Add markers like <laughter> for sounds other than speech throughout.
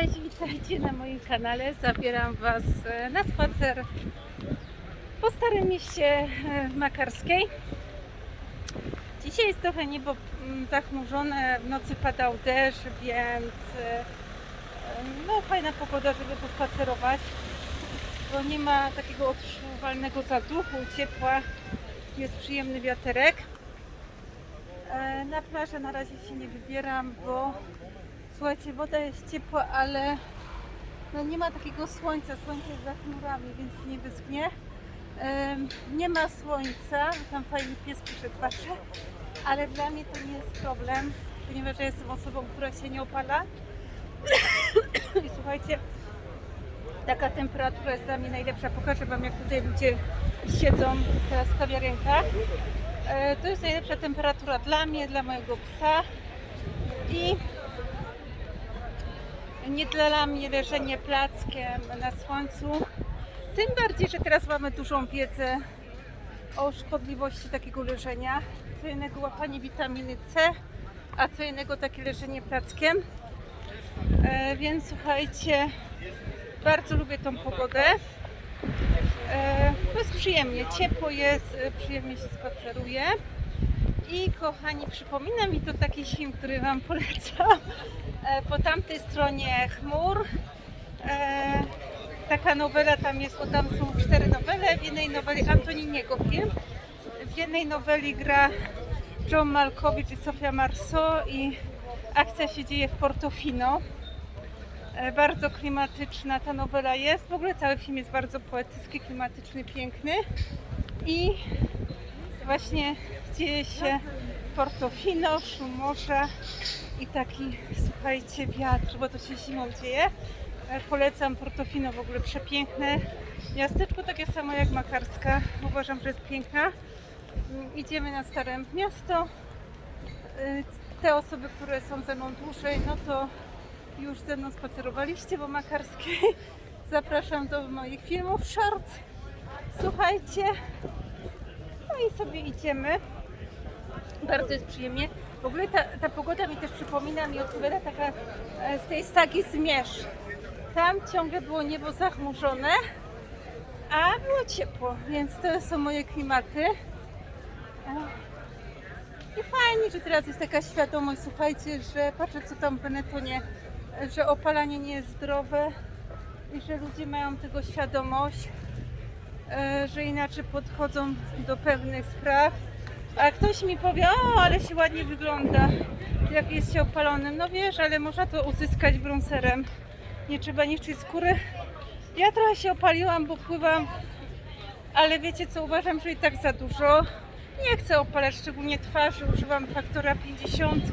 Cześć, witajcie na moim kanale. Zabieram Was e, na spacer po Starym Mieście e, Makarskiej. Dzisiaj jest trochę niebo mm, zachmurzone, w nocy padał deszcz, więc e, no fajna pogoda, żeby pospacerować, bo nie ma takiego odczuwalnego zaduchu, ciepła, jest przyjemny wiaterek. Na plażę na razie się nie wybieram, bo Słuchajcie, woda jest ciepła, ale no nie ma takiego słońca. Słońce jest za chmurami, więc nie wyschnie. Nie ma słońca, tam fajny pies przyszedł, ale dla mnie to nie jest problem, ponieważ ja jestem osobą, która się nie opala. <coughs> I słuchajcie, taka temperatura jest dla mnie najlepsza. Pokażę Wam, jak tutaj ludzie siedzą teraz w kawiarenkach. To jest najlepsza temperatura dla mnie, dla mojego psa. I nie dla mnie leżenie plackiem na słońcu. Tym bardziej, że teraz mamy dużą wiedzę o szkodliwości takiego leżenia. Co innego łapanie witaminy C, a co innego takie leżenie plackiem. E, więc słuchajcie, bardzo lubię tą pogodę. E, jest przyjemnie, ciepło jest, e, przyjemnie się spaceruje. I kochani, przypomina mi to taki film, który Wam polecam. E, Po tamtej stronie chmur. E, taka nowela tam jest, bo tam są cztery nowele. W jednej noweli Antoniniego film. W jednej noweli gra John Malkowicz i Sofia Marceau i akcja się dzieje w Portofino. E, Bardzo klimatyczna ta nowela jest. W ogóle cały film jest bardzo poetycki, klimatyczny, piękny. I właśnie dzieje się Portofino, morza i taki, słuchajcie, wiatr, bo to się zimą dzieje. E, Polecam Portofino, w ogóle przepiękne miasteczko, takie samo jak Makarska. Uważam, że jest piękna. Mm, Idziemy na Stare Miasto. E, Te osoby, które są ze mną dłużej, no to już ze mną spacerowaliście po Makarskiej. <laughs> Zapraszam do moich filmów short. Słuchajcie, no i sobie idziemy. Bardzo jest przyjemnie. W ogóle ta, ta pogoda mi też przypomina, mi odpowiada taka e, z tej sagi Zmierz. Tam ciągle było niebo zachmurzone, a było ciepło, więc to są moje klimaty. E, I fajnie, że teraz jest taka świadomość, słuchajcie, że patrzę co tam w Benetonie, że opalanie nie jest zdrowe i że ludzie mają tego świadomość że inaczej podchodzą do pewnych spraw. A ktoś mi powie, o, ale się ładnie wygląda, jak jest się opalonym. No wiesz, ale można to uzyskać brązerem. Nie trzeba niszczyć skóry. Ja trochę się opaliłam, bo pływam, ale wiecie co, uważam, że i tak za dużo. Nie chcę opalać, szczególnie twarzy. Używam faktora 50.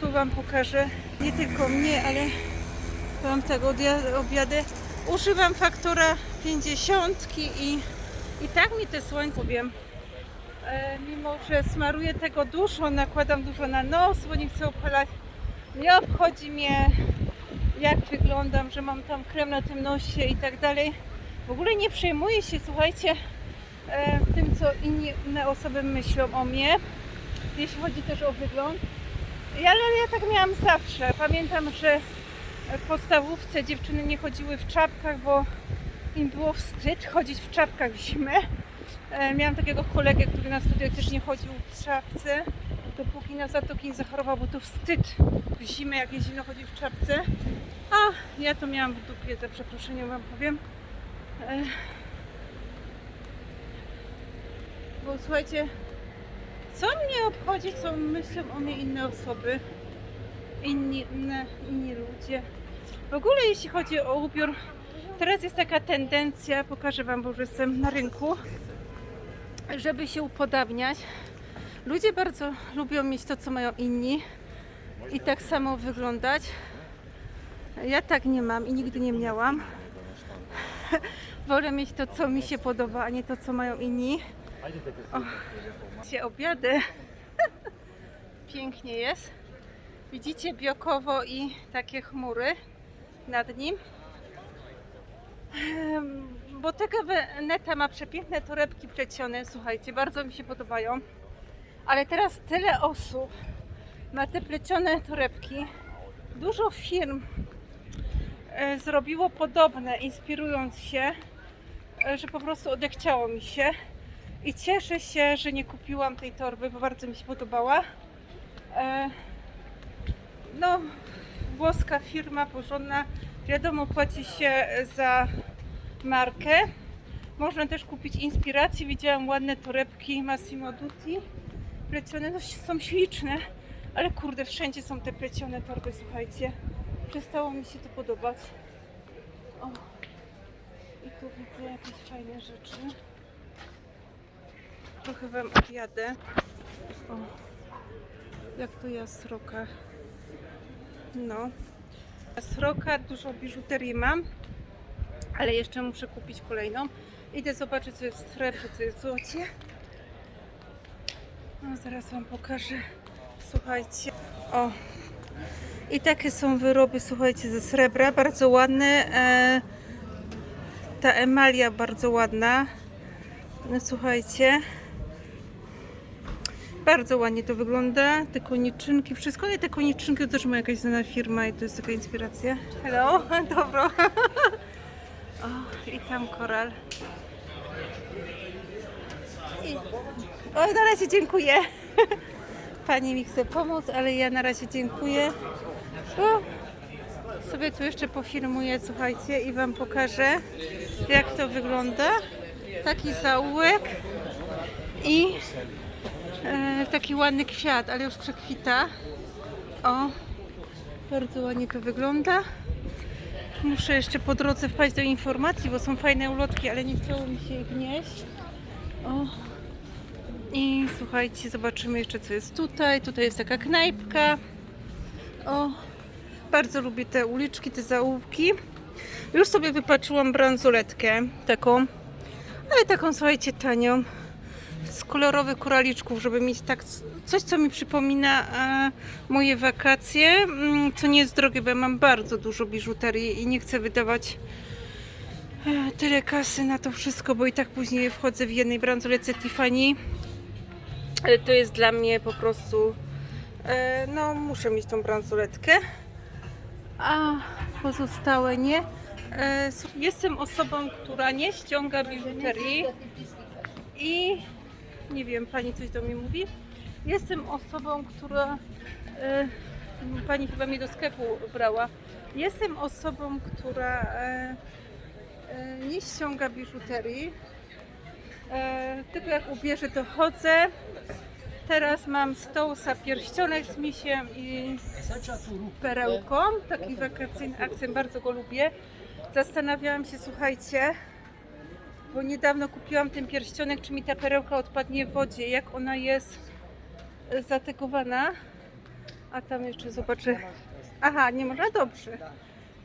Tu Wam pokażę. Nie tylko mnie, ale Wam tego odia- objadę. Używam faktora 50 i, i tak mi te słońce wiem. E, mimo, że smaruję tego dużo, nakładam dużo na nos, bo nie chcę opalać. Nie obchodzi mnie jak wyglądam, że mam tam krem na tym nosie i tak dalej. W ogóle nie przejmuję się, słuchajcie, e, tym co inne osoby myślą o mnie, jeśli chodzi też o wygląd. Ale ja tak miałam zawsze. Pamiętam, że w podstawówce dziewczyny nie chodziły w czapkach, bo im było wstyd chodzić w czapkach w zimę. E, Miałam takiego kolegę, który na studiach też nie chodził w czapce, dopóki na zatoki nie zachorował, bo to wstyd w zimę, jak jest zimno chodzić w czapce. A ja to miałam w dupie, za przeproszeniem wam powiem. E, Bo słuchajcie, co mnie obchodzi, co myślą o mnie inne osoby, inni, inni ludzie. W ogóle jeśli chodzi o ubiór, teraz jest taka tendencja, pokażę Wam, bo już jestem na rynku, żeby się upodabniać. Ludzie bardzo lubią mieć to, co mają inni i tak samo wyglądać. Ja tak nie mam i nigdy nie miałam. <laughs> Wolę mieć to, co mi się podoba, a nie to, co mają inni. O, się obiady. <laughs> Pięknie jest. Widzicie Biokowo i takie chmury nad nim. Bottega Veneta ma przepiękne torebki plecione, słuchajcie, bardzo mi się podobają. Ale teraz tyle osób ma te plecione torebki. Dużo firm e, zrobiło podobne, inspirując się, e, że po prostu odechciało mi się. I cieszę się, że nie kupiłam tej torby, bo bardzo mi się podobała. No, włoska firma porządna. Wiadomo, płaci się za markę. Można też kupić inspirację. Widziałam ładne torebki Massimo Dutti. Plecione, no są śliczne, ale kurde, wszędzie są te plecione torby, słuchajcie. Przestało mi się to podobać. O, i tu widzę jakieś fajne rzeczy. Trochę Wam objadę. O, jak to jasroka. No. Jasroka, dużo biżuterii mam, ale jeszcze muszę kupić kolejną. Idę zobaczyć, co jest w strefie, co jest w złocie. No, zaraz Wam pokażę. Słuchajcie. O. I takie są wyroby, słuchajcie, ze srebra. Bardzo ładne. E, ta emalia bardzo ładna. No, słuchajcie. Bardzo ładnie to wygląda. Te koniczynki, wszystko. Ale te koniczynki też ma jakaś znana firma i to jest taka inspiracja. Hello, <laughs> dobro. O, i tam koral. I... O, na razie dziękuję. <laughs> Pani mi chce pomóc, ale ja na razie dziękuję. Bo sobie tu jeszcze pofilmuję, słuchajcie, i Wam pokażę, jak to wygląda. Taki zaułek i e, taki ładny kwiat, ale już przekwita. O, bardzo ładnie to wygląda. Muszę jeszcze po drodze wpaść do informacji, bo są fajne ulotki, ale nie chciało mi się ich nieść. O. I słuchajcie, zobaczymy jeszcze co jest tutaj. Tutaj jest taka knajpka. O, bardzo lubię te uliczki, te zaułki. Już sobie wypatrzyłam bransoletkę taką, ale taką słuchajcie tanią. Z kolorowych koraliczków, żeby mieć tak coś, co mi przypomina e, moje wakacje, mm, co nie jest drogie, bo ja mam bardzo dużo biżuterii i nie chcę wydawać e, tyle kasy na to wszystko, bo i tak później wchodzę w jednej bransoletce Tiffany. Ale to jest dla mnie po prostu, e, no muszę mieć tą bransoletkę, a pozostałe nie. Jestem osobą, która nie ściąga biżuterii i nie wiem, pani coś do mnie mówi. Jestem osobą, która e, pani chyba mnie do sklepu brała. Jestem osobą, która e, e, nie ściąga biżuterii. E, tylko jak ubierze, to chodzę. Teraz mam z Tousa pierścionek z misiem i z perełką. Taki wakacyjny akcent, bardzo go lubię. Zastanawiałam się, słuchajcie, bo niedawno kupiłam ten pierścionek, czy mi ta perełka odpadnie w wodzie, jak ona jest e, zategowana. A tam jeszcze zobaczę. Aha, nie można? Dobrze.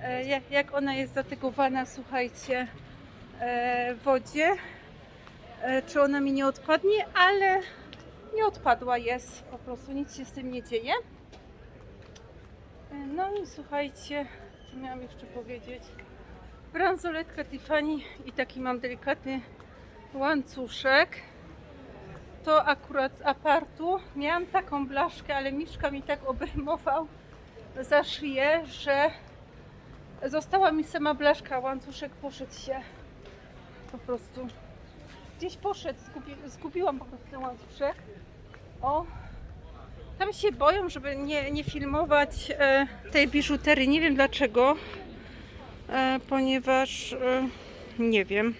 E, Jak, jak ona jest zategowana, słuchajcie, e, w wodzie. Czy ona mi nie odpadnie, ale nie odpadła jest. Po prostu nic się z tym nie dzieje. No i słuchajcie, co miałam jeszcze powiedzieć. Bransoletka Tiffany i taki mam delikatny łańcuszek. To akurat z apartu. Miałam taką blaszkę, ale Miszka mi tak obejmował za szyję, że została mi sama blaszka, łańcuszek poszedł się po prostu. Gdzieś poszedł, zgubi, zgubiłam po prostu ten łańcuszek. O, tam się boją, żeby nie, nie filmować e, tej biżuterii. Nie wiem dlaczego, ponieważ e, nie wiem.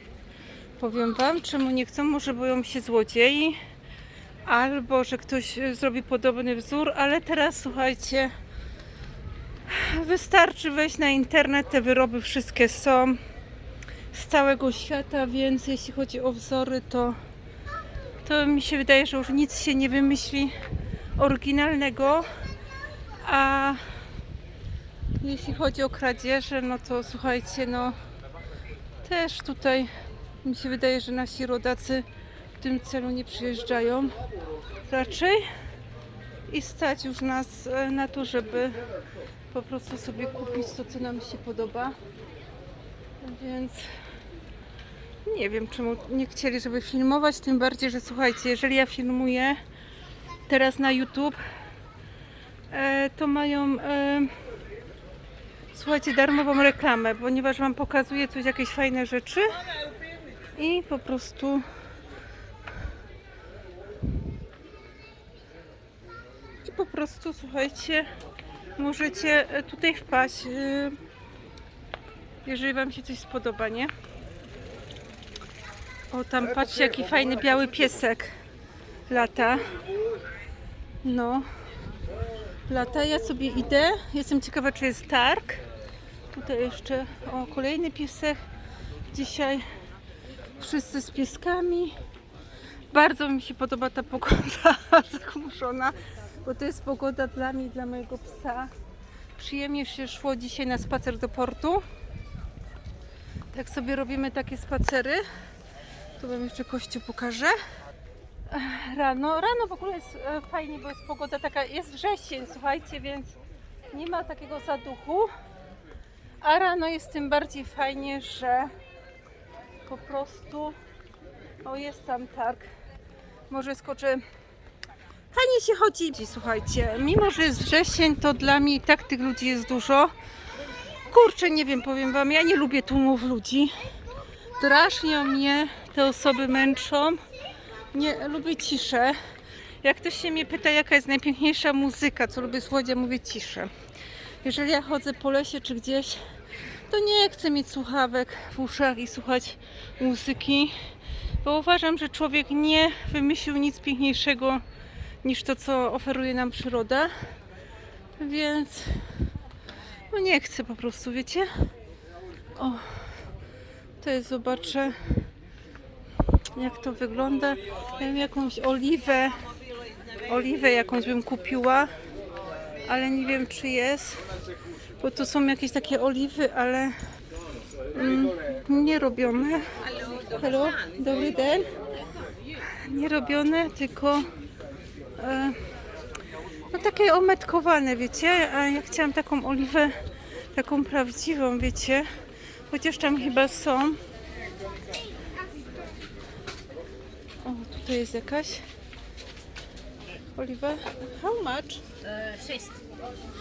Powiem Wam, czemu nie chcą. Może boją się złodziei, albo że ktoś e, zrobi podobny wzór, ale teraz słuchajcie, wystarczy wejść na internet, te wyroby wszystkie są z całego świata, więc jeśli chodzi o wzory, to, to mi się wydaje, że już nic się nie wymyśli oryginalnego, a jeśli chodzi o kradzieże, no to słuchajcie, no też tutaj mi się wydaje, że nasi rodacy w tym celu nie przyjeżdżają raczej i stać już nas e, na to, żeby po prostu sobie kupić to, co nam się podoba. Więc nie wiem, czemu nie chcieli, żeby filmować. Tym bardziej, że słuchajcie, jeżeli ja filmuję teraz na YouTube, e, to mają e, słuchajcie, darmową reklamę, ponieważ Wam pokazuję coś, jakieś fajne rzeczy i po prostu i po prostu, słuchajcie, możecie e, tutaj wpaść, y, jeżeli Wam się coś spodoba, nie? O, tam patrzcie, jaki fajny biały piesek lata. No, lata. Ja sobie idę. Jestem ciekawa, czy jest targ. Tutaj jeszcze o kolejny piesek. Dzisiaj wszyscy z pieskami. Bardzo mi się podoba ta pogoda <laughs> zachmurzona, bo to jest pogoda dla mnie dla mojego psa. Przyjemnie się szło dzisiaj na spacer do portu. Tak sobie robimy takie spacery. Tu wam jeszcze kościół pokażę. Rano, rano w ogóle jest e, fajnie, bo jest pogoda taka, jest wrzesień, słuchajcie, więc nie ma takiego zaduchu. A rano jest tym bardziej fajnie, że po prostu o jest tam targ. Może skoczę. Fajnie się chodzi. Słuchajcie, mimo że jest wrzesień, to dla mnie i tak tych ludzi jest dużo. Kurczę, nie wiem, powiem wam, ja nie lubię tłumów ludzi. Drażnią mnie, te osoby męczą. Nie lubię ciszę. Jak ktoś się mnie pyta, jaka jest najpiękniejsza muzyka, co lubię słuchać, ja mówię ciszę. Jeżeli ja chodzę po lesie czy gdzieś, to nie chcę mieć słuchawek w uszach i słuchać muzyki, bo uważam, że człowiek nie wymyślił nic piękniejszego niż to, co oferuje nam przyroda. Więc no nie chcę po prostu, wiecie? O, to jest, zobaczę jak to wygląda. Ja jakąś oliwę, oliwę jakąś bym kupiła, ale nie wiem czy jest, bo to są jakieś takie oliwy, ale mm, nie robione. Hello, dobry dzień. Nie robione, tylko e, no takie ometkowane, wiecie? A ja chciałam taką oliwę, taką prawdziwą, wiecie? Chociaż tam chyba są. O, tutaj jest jakaś oliwa. How much? Eh, 6.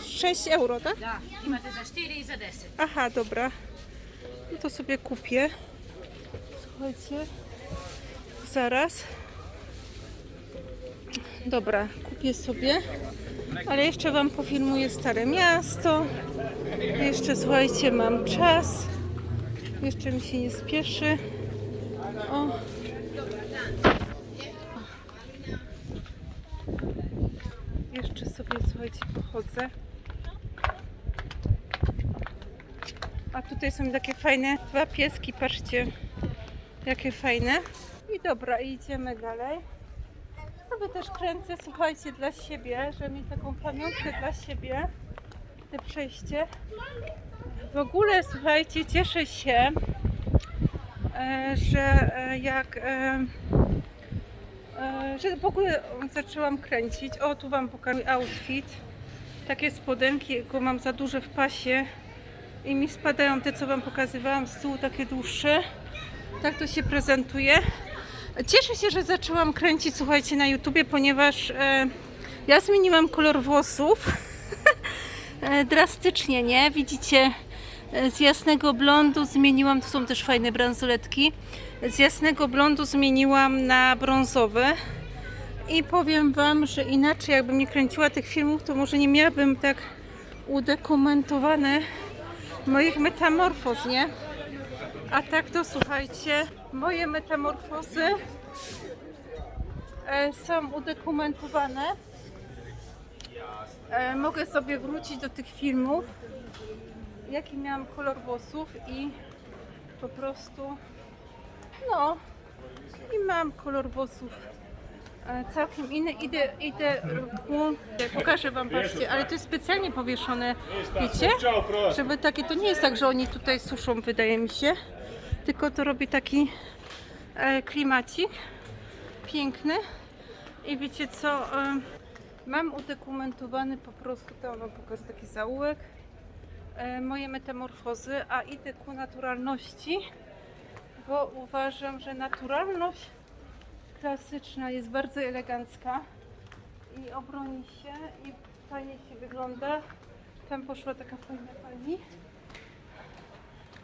6 euro, tak? Ja, i macie za 4 i za 10. Aha, dobra. No to sobie kupię. Słuchajcie. Zaraz. Dobra, kupię sobie. Ale jeszcze Wam pofilmuję Stare Miasto. Jeszcze, słuchajcie, mam czas. Jeszcze mi się nie spieszy. O. Jeszcze sobie, słuchajcie, pochodzę. A tutaj są takie fajne dwa pieski, patrzcie, jakie fajne. I dobra, idziemy dalej. Sobie też kręcę, słuchajcie, dla siebie, żeby mieć taką pamiątkę dla siebie, te przejście. W ogóle, słuchajcie, cieszę się, e, że e, jak e, że w ogóle zaczęłam kręcić. O, tu Wam pokażę outfit. Takie spodenki, go mam za duże w pasie i mi spadają te, co Wam pokazywałam z tyłu, takie dłuższe. Tak to się prezentuje. Cieszę się, że zaczęłam kręcić, słuchajcie, na YouTubie, ponieważ e, ja zmieniłam kolor włosów. <laughs> e, drastycznie, nie? Widzicie, e, z jasnego blondu zmieniłam, tu są też fajne bransoletki, z jasnego blondu zmieniłam na brązowy. I powiem Wam, że inaczej jakbym nie kręciła tych filmów, to może nie miałabym tak udokumentowane moich metamorfoz, nie? A tak to słuchajcie, moje metamorfozy e, są udokumentowane. E, mogę sobie wrócić do tych filmów, jaki miałam kolor włosów i po prostu no i mam kolor włosów całkiem inny. Idę, idę, e, pokażę wam, patrzcie, ale to jest specjalnie powieszone, wiecie? Żeby takie, to nie jest tak, że oni tutaj suszą, wydaje mi się, tylko to robi taki e, klimacik piękny. I wiecie co, e, mam udokumentowany po prostu, to wam pokażę taki zaułek, e, moje metamorfozy, a idę ku naturalności, bo uważam, że naturalność klasyczna jest bardzo elegancka i obroni się i fajnie się wygląda. Tam poszła taka fajna pani.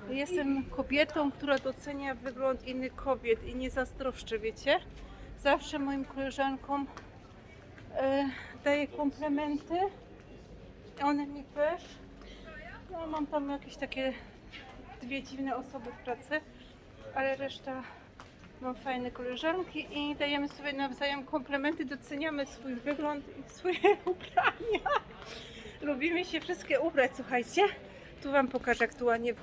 Jestem kobietą, która docenia wygląd innych kobiet i nie zazdroszczę, wiecie? Zawsze moim koleżankom e, daję komplementy. One mi też. No, mam tam jakieś takie dwie dziwne osoby w pracy, ale reszta mam fajne koleżanki i dajemy sobie nawzajem komplementy, doceniamy swój wygląd i swoje <laughs> ubrania. Lubimy się wszystkie ubrać, słuchajcie. Tu Wam pokażę aktualnie.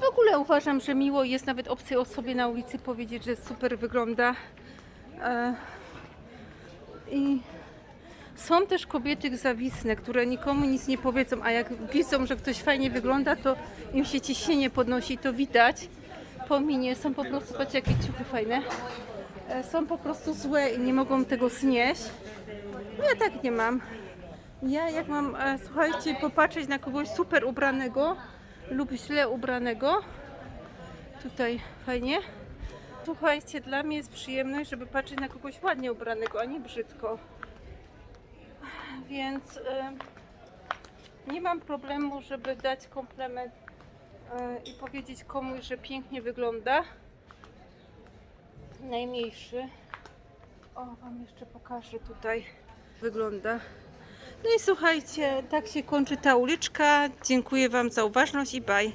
W ogóle uważam, że miło jest nawet obcej osobie na ulicy powiedzieć, że super wygląda. E, I są też kobiety zawisne, które nikomu nic nie powiedzą, a jak widzą, że ktoś fajnie wygląda, to im się ciśnienie podnosi, to widać. Pominie są po prostu, patrzcie jakie ciuchy fajne. E, Są po prostu złe i nie mogą tego znieść. No Ja tak nie mam. Ja jak mam, e, słuchajcie, popatrzeć na kogoś super ubranego lub źle ubranego, tutaj fajnie. Słuchajcie, dla mnie jest przyjemność, żeby patrzeć na kogoś ładnie ubranego, a nie brzydko. Więc e, nie mam problemu, żeby dać komplement i powiedzieć komuś, że pięknie wygląda. Najmniejszy. O, Wam jeszcze pokażę tutaj. Wygląda. No i słuchajcie, tak się kończy ta uliczka. Dziękuję Wam za uważność i bye.